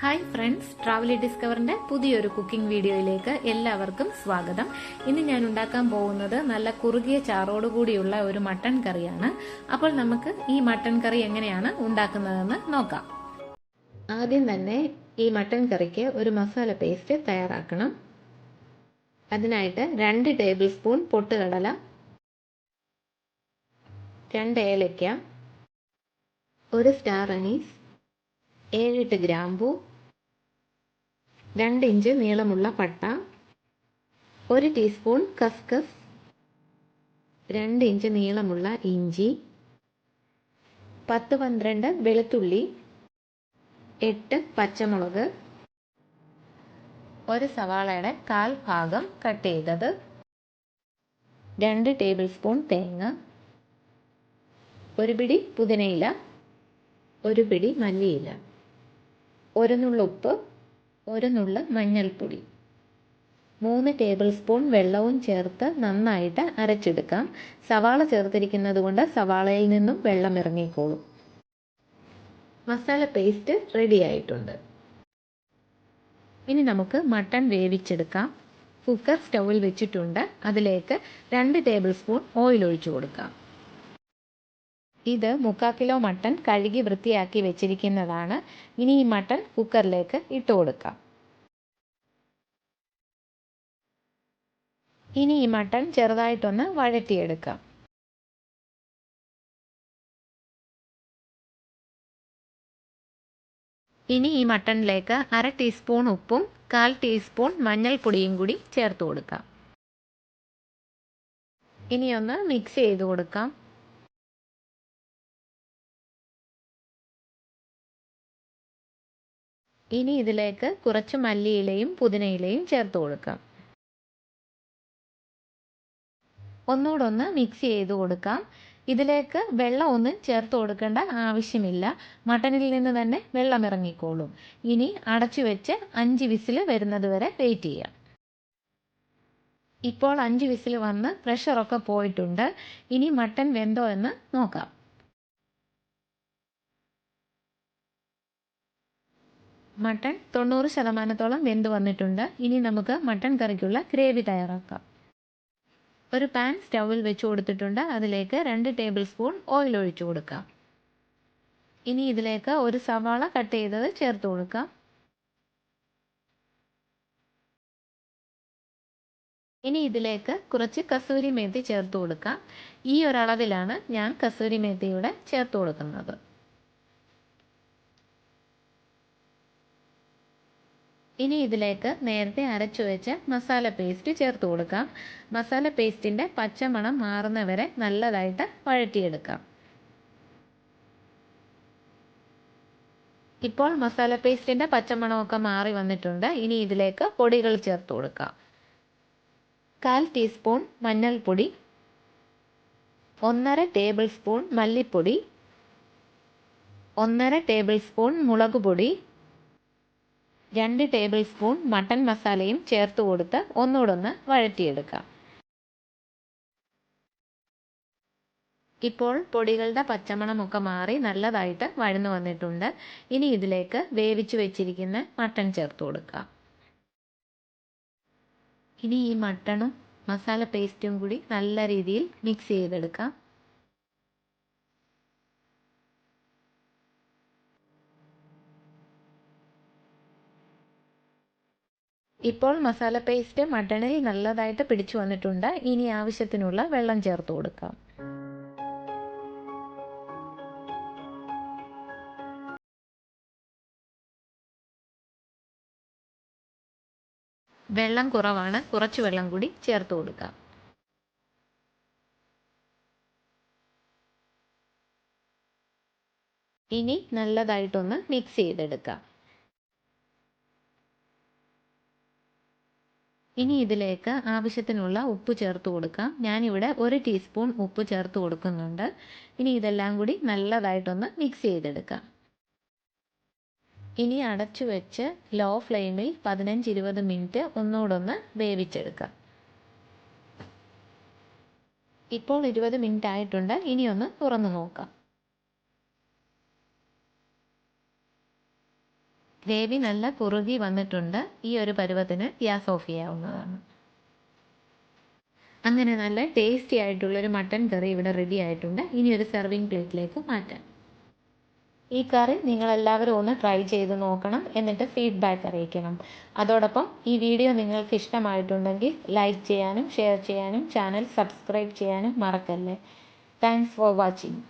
Hi friends ട്രാവലി ഡിസ്കവറിന്റെ പുതിയൊരു cooking വീഡിയോയിലേക്ക് എല്ലാവർക്കും സ്വാഗതം. ഇന്ന് ഞാൻ ഉണ്ടാക്കാൻ പോകുന്നത് നല്ല കുറുകിയ ചാറോടുകൂടിയുള്ള ഒരു മട്ടൺ കറിയാണ്. അപ്പോൾ നമുക്ക് ഈ മട്ടൺ കറി എങ്ങനെയാണ് ഉണ്ടാക്കുന്നതെന്ന് നോക്കാം. ആദ്യം തന്നെ ഈ മട്ടൺ കറിക്ക് ഒരു മസാല പേസ്റ്റ് തയ്യാറാക്കണം. അതിനായിട്ട് രണ്ട് ടേബിൾ സ്പൂൺ പൊട്ടുകടല രണ്ട് ഏലയ്ക്ക ഒരു സ്റ്റാർ അനീസ് ഏഴെട്ട് ഗ്രാമ്പു രണ്ട് ഇഞ്ച് നീളമുള്ള പട്ട ഒരു ടീസ്പൂൺ കസ്കസ് രണ്ട് ഇഞ്ച് നീളമുള്ള ഇഞ്ചി പത്ത് പന്ത്രണ്ട് വെളുത്തുള്ളി എട്ട് പച്ചമുളക് ഒരു സവാളയുടെ കാൽ ഭാഗം കട്ട് ചെയ്തത് രണ്ട് ടേബിൾ സ്പൂൺ തേങ്ങ ഒരു പിടി പുതിനയില ഒരു പിടി മല്ലിയില ഒരു നുള്ളുപ്പ് ഒരു നുള്ള് മഞ്ഞൾപ്പൊടി. മൂന്ന് ടേബിൾ സ്പൂൺ വെള്ളവും ചേർത്ത് നന്നായിട്ട് അരച്ചെടുക്കാം. സവാള ചേർത്തിരിക്കുന്നത് കൊണ്ട് സവാളയിൽ നിന്നും വെള്ളം ഇറങ്ങിക്കോളും. മസാല പേസ്റ്റ് റെഡി ആയിട്ടുണ്ട്. ഇനി നമുക്ക് മട്ടൺ വേവിച്ചെടുക്കാം. കുക്കർ സ്റ്റൗവിൽ വെച്ചിട്ടുണ്ട്. അതിലേക്ക് രണ്ട് ടേബിൾ സ്പൂൺ ഓയിൽ ഒഴിച്ചു കൊടുക്കാം. ഇത് മുക്കാൽ കിലോ മട്ടൺ കഴുകി വൃത്തിയാക്കി വെച്ചിരിക്കുന്നതാണ്. ഇനി ഈ മട്ടൺ കുക്കറിലേക്ക് ഇട്ട് കൊടുക്കാം. ഇനി ഈ മട്ടൺ ചെറുതായിട്ടൊന്ന് വഴറ്റിയെടുക്കാം. ഇനി ഈ മട്ടണിലേക്ക് അര ടീസ്പൂൺ ഉപ്പും കാൽ ടീസ്പൂൺ മഞ്ഞൾപ്പൊടിയും കൂടി ചേർത്ത് കൊടുക്കാം. ഇനിയൊന്ന് മിക്സ് ചെയ്ത് കൊടുക്കാം. ഇനി ഇതിലേക്ക് കുറച്ച് മല്ലിയിലയും പുതിനയിലയും ചേർത്ത് കൊടുക്കാം. ഒന്നുകൂടൊന്ന് മിക്സ് ചെയ്ത് കൊടുക്കാം. ഇതിലേക്ക് വെള്ളം ഒന്നും ചേർത്ത് കൊടുക്കേണ്ട ആവശ്യമില്ല. മട്ടനിൽ നിന്ന് തന്നെ വെള്ളം ഇറങ്ങിക്കോളും. ഇനി അടച്ചു വെച്ച് അഞ്ച് വിസിൽ വരുന്നത് വരെ വെയിറ്റ് ചെയ്യാം. ഇപ്പോൾ അഞ്ച് വിസിൽ വന്ന് പ്രഷറൊക്കെ പോയിട്ടുണ്ട്. ഇനി മട്ടൻ വെന്തോ എന്ന് നോക്കാം. മട്ടൺ തൊണ്ണൂറ് ശതമാനത്തോളം വെന്ത് വന്നിട്ടുണ്ട്. ഇനി നമുക്ക് മട്ടൺ കറിക്കുള്ള ഗ്രേവി തയ്യാറാക്കാം. ഒരു പാൻ സ്റ്റൗവിൽ വെച്ച് കൊടുത്തിട്ടുണ്ട്. അതിലേക്ക് രണ്ട് ടേബിൾ സ്പൂൺ ഓയിൽ ഒഴിച്ചു കൊടുക്കാം. ഇനി ഇതിലേക്ക് ഒരു സവാള കട്ട് ചെയ്തത് ചേർത്ത് കൊടുക്കാം. ഇനി ഇതിലേക്ക് കുറച്ച് കസൂരി മേത്തി ചേർത്ത് കൊടുക്കാം. ഈ ഒരളവിലാണ് ഞാൻ കസൂരി മേത്തിയുടെ ചേർത്ത് കൊടുക്കുന്നത്. ഇനി ഇതിലേക്ക് നേരത്തെ അരച്ചു വെച്ച മസാല പേസ്റ്റ് ചേർത്ത് കൊടുക്കാം. മസാല പേസ്റ്റിന്റെ പച്ചമണം മാറുന്നവരെ നല്ലതായിട്ട് വഴറ്റിയെടുക്കാം. ഇപ്പോൾ മസാല പേസ്റ്റിന്റെ പച്ചമണമൊക്കെ മാറി വന്നിട്ടുണ്ട്. ഇനി ഇതിലേക്ക് പൊടികൾ ചേർത്ത് കൊടുക്കാം. കാൽ ടീസ്പൂൺ മഞ്ഞൾപ്പൊടി ഒന്നര ടേബിൾ സ്പൂൺ മല്ലിപ്പൊടി ഒന്നര ടേബിൾ സ്പൂൺ മുളക് പൊടി രണ്ട് ടേബിൾ സ്പൂൺ മട്ടൻ മസാലയും ചേർത്ത് കൊടുത്ത് ഒന്നുകൂടൊന്ന് വഴറ്റിയെടുക്കാം. ഇപ്പോൾ പൊടികളുടെ പച്ചമണമൊക്കെ മാറി നല്ലതായിട്ട് വഴന്നു വന്നിട്ടുണ്ട്. ഇനി ഇതിലേക്ക് വേവിച്ച് വെച്ചിരിക്കുന്ന മട്ടൺ ചേർത്ത് കൊടുക്കാം. ഇനി ഈ മട്ടണും മസാല പേസ്റ്റും കൂടി നല്ല രീതിയിൽ മിക്സ് ചെയ്തെടുക്കാം. ഇപ്പോൾ മസാല പേസ്റ്റ് മട്ടണിൽ നല്ലതായിട്ട് പിടിച്ചു വന്നിട്ടുണ്ട്. ഇനി ആവശ്യത്തിനുള്ള വെള്ളം ചേർത്ത് കൊടുക്കാം. വെള്ളം കുറവാണ്. കുറച്ച് വെള്ളം കൂടി ചേർത്ത് കൊടുക്കാം. ഇനി നല്ലതായിട്ടൊന്ന് മിക്സ് ചെയ്തെടുക്കാം. ഇനി ഇതിലേക്ക് ആവശ്യത്തിനുള്ള ഉപ്പ് ചേർത്ത് കൊടുക്കാം. ഞാനിവിടെ ഒരു ടീസ്പൂൺ ഉപ്പ് ചേർത്ത് കൊടുക്കുന്നുണ്ട്. ഇനി ഇതെല്ലാം കൂടി നല്ലതായിട്ടൊന്ന് മിക്സ് ചെയ്തെടുക്കാം. ഇനി അടച്ചു വെച്ച് ലോ ഫ്ലെയിമിൽ പതിനഞ്ച് ഇരുപത് മിനിറ്റ് ഒന്നുകൂടൊന്ന് വേവിച്ചെടുക്കാം. ഇപ്പോൾ ഇരുപത് മിനിറ്റ് ആയിട്ടുണ്ട്. ഇനിയൊന്ന് തുറന്നു നോക്കാം. ഗ്രേവി നല്ല കുറുകി വന്നിട്ടുണ്ട്. ഈ ഒരു പരുവത്തിന് ഗ്യാസ് ഓഫ് ചെയ്യാവുന്നതാണ് അങ്ങനെ നല്ല ടേസ്റ്റി ആയിട്ടുള്ളൊരു മട്ടൻ കറി ഇവിടെ റെഡി ആയിട്ടുണ്ട്. ഇനി ഒരു സെർവിങ് പ്ലേറ്റിലേക്ക് മാറ്റാം. ഈ കറി നിങ്ങളെല്ലാവരും ഒന്ന് ട്രൈ ചെയ്ത് നോക്കണം. എന്നിട്ട് ഫീഡ്ബാക്ക് അറിയിക്കണം. അതോടൊപ്പം ഈ വീഡിയോ നിങ്ങൾക്ക് ഇഷ്ടമായിട്ടുണ്ടെങ്കിൽ ലൈക്ക് ചെയ്യാനും ഷെയർ ചെയ്യാനും ചാനൽ സബ്സ്ക്രൈബ് ചെയ്യാനും മറക്കല്ലേ. Thanks for watching